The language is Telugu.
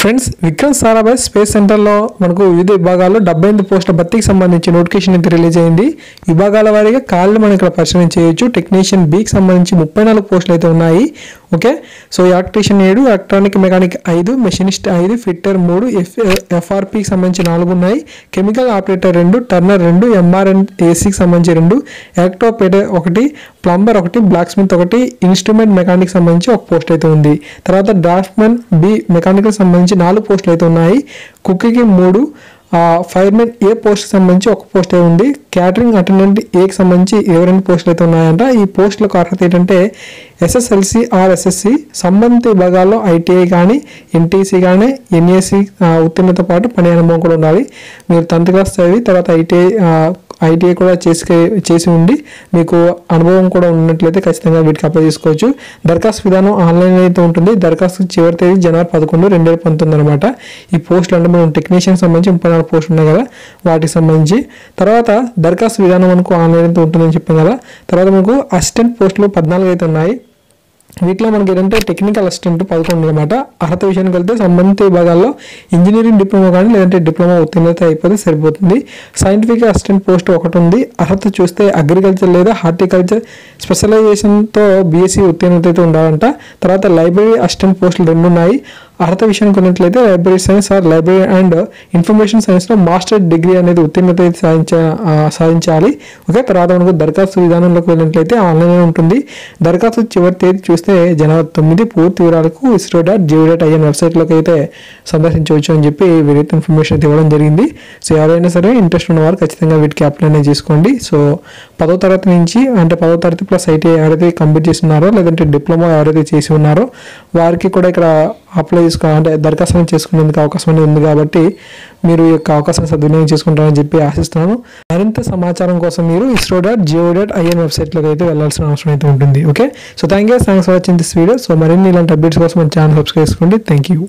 ఫ్రెండ్స్ విక్రమ్ సారాభాయ్ స్పేస్ సెంటర్లో మనకు వివిధ విభాగాల్లో డెబ్బై ఎనిమిది పోస్టుల భర్తీకి సంబంధించి నోటిఫికేషన్ అయితే రిలీజ్ అయింది. విభాగాల వారీగా కాళ్ళు మనం ఇక్కడ పరిశీలన చేయొచ్చు. టెక్నీషియన్ బీకి సంబంధించి ముప్పై నాలుగు పోస్టులు అయితే ఉన్నాయి. ఓకే? సో ఎలక్ట్రీషియన్ ఏడు ఎలక్ట్రానిక్ మెకానిక్ ఐదు మెషినిస్ట్ ఐదు ఫిట్టర్ మూడు ఎఫ్ ఎఫ్ఆర్పికి సంబంధించి నాలుగు ఉన్నాయి. కెమికల్ ఆపరేటర్ రెండు టర్నర్ రెండు ఎంఆర్ఎన్ ఏసీకి సంబంధించి రెండు ఎలక్ట్రోపేటర్ ఒకటి ప్లంబర్ ఒకటి బ్లాక్ స్మిత్ ఒకటి ఇన్స్ట్రుమెంట్ మెకానిక్ సంబంధించి ఒక పోస్ట్ అయితే ఉంది. తర్వాత డ్రాఫ్ట్మెన్ బి మెకానికల్ సంబంధించి నాలుగు పోస్టులు అయితే ఉన్నాయి. కుక్కీకి మూడు ఫైర్మెన్ ఏ పోస్ట్ సంబంధించి ఒక పోస్ట్ ఉంది క్యాటరింగ్ అటెండెంట్ ఏకి సంబంధించి ఇరవై రెండు పోస్టులు అయితే ఉన్నాయంట. ఈ పోస్టులకు అర్హత ఏంటంటే ఎస్ఎస్ఎల్సి ఆర్ ఎస్ఎస్సి సంబంధిత విభాగాల్లో ఐటీఐ కానీ ఎన్టీసీ కానీ ఎన్ఏసీ ఉత్తీర్ణతో పాటు పని అనుభవం కూడా ఉండాలి. మీరు టెన్త్ క్లాస్ చదివి తర్వాత ఐటీఐ ఐటీఐ కూడా చేసి చేసి ఉండి మీకు అనుభవం కూడా ఉన్నట్లయితే ఖచ్చితంగా వీటికి అప్లై చేసుకోవచ్చు. దరఖాస్తు విధానం ఆన్లైన్ అయితే ఉంటుంది. దరఖాస్తు చివరి తేదీ జనవరి పదకొండు రెండు వేల పంతొమ్మిది అనమాట ఈ పోస్టులు అంటే మనం టెక్నీషియన్ సంబంధించి ముప్పై నాలుగు పోస్టులు ఉన్నాయి కదా వాటికి సంబంధించి. తర్వాత దరఖాస్తు విధానం మనకు ఆన్లైన్ అయితే ఉంటుందని చెప్పాను కదా. తర్వాత మనకు అసిస్టెంట్ పోస్టులు పద్నాలుగు అయితే ఉన్నాయి. వీటిలో మనకి ఏంటంటే టెక్నికల్ అసిస్టెంట్ పదకొండు అనమాట అర్హత విషయానికి వెళ్తే సంబంధిత విభాగాల్లో ఇంజనీరింగ్ డిప్లొమా కానీ లేదంటే డిప్లొమా ఉత్తీర్ణత అయిపోతే సరిపోతుంది. సైంటిఫిక్ అసిస్టెంట్ పోస్ట్ ఒకటి ఉంది. అర్హత చూస్తే అగ్రికల్చర్ లేదా హార్టికల్చర్ స్పెషలైజేషన్తో బీఎస్సీ ఉత్తీర్ణత అయితే ఉండాలంట. తర్వాత లైబ్రరీ అసిస్టెంట్ పోస్టులు రెండు ఉన్నాయి అర్హత విషయానికి ఉన్నట్లయితే library science or library and information సైన్స్లో మాస్టర్ డిగ్రీ అనేది ఉత్తీర్ణత సాధించ సాధించాలి. ఓకే తర్వాత మనకు దరఖాస్తు విధానంలోకి వెళ్ళినట్లయితే ఆన్లైన్లో ఉంటుంది. దరఖాస్తు చివరి తేదీ చూస్తే జనవరి తొమ్మిది పూర్తి వివరాలకు ISRO dot gov dot IN వెబ్సైట్లోకి అయితే సందర్శించవచ్చు అని చెప్పి వీరైతే ఇన్ఫర్మేషన్ అయితే ఇవ్వడం జరిగింది. సో ఎవరైనా సరే ఇంట్రెస్ట్ ఉన్నవారు ఖచ్చితంగా వీటికి అప్లై అనేది చేసుకోండి. సో పదో తరగతి నుంచి అంటే పదో తరగతి ప్లస్ ఐటీ ఎవరైతే కంప్లీట్ చేసి ఉన్నారో లేదంటే డిప్లొమా ఎవరైతే చేసి ఉన్నారో వారికి కూడా ఇక్కడ అప్లై చేసుకో అంటే దరఖాస్తు చేసుకునేందుకు అవకాశం అనేది ఉంది కాబట్టి మీరు ఈ యొక్క అవకాశం సద్వినియోగం చేసుకుంటారని చెప్పి ఆశిస్తున్నాను. మరింత సమాచారం కోసం మీరు ISRO dot gov dot IN వెబ్సైట్లోకి అయితే వెళ్ళాల్సిన అవసరం అయితే ఉంటుంది. Okay? So thank you thanks for watching this video so మరిన్ని ఇలాంటి అప్డేట్స్ కోసం మన ఛానల్ సబ్స్క్రైబ్ చేసుకోండి. Thank you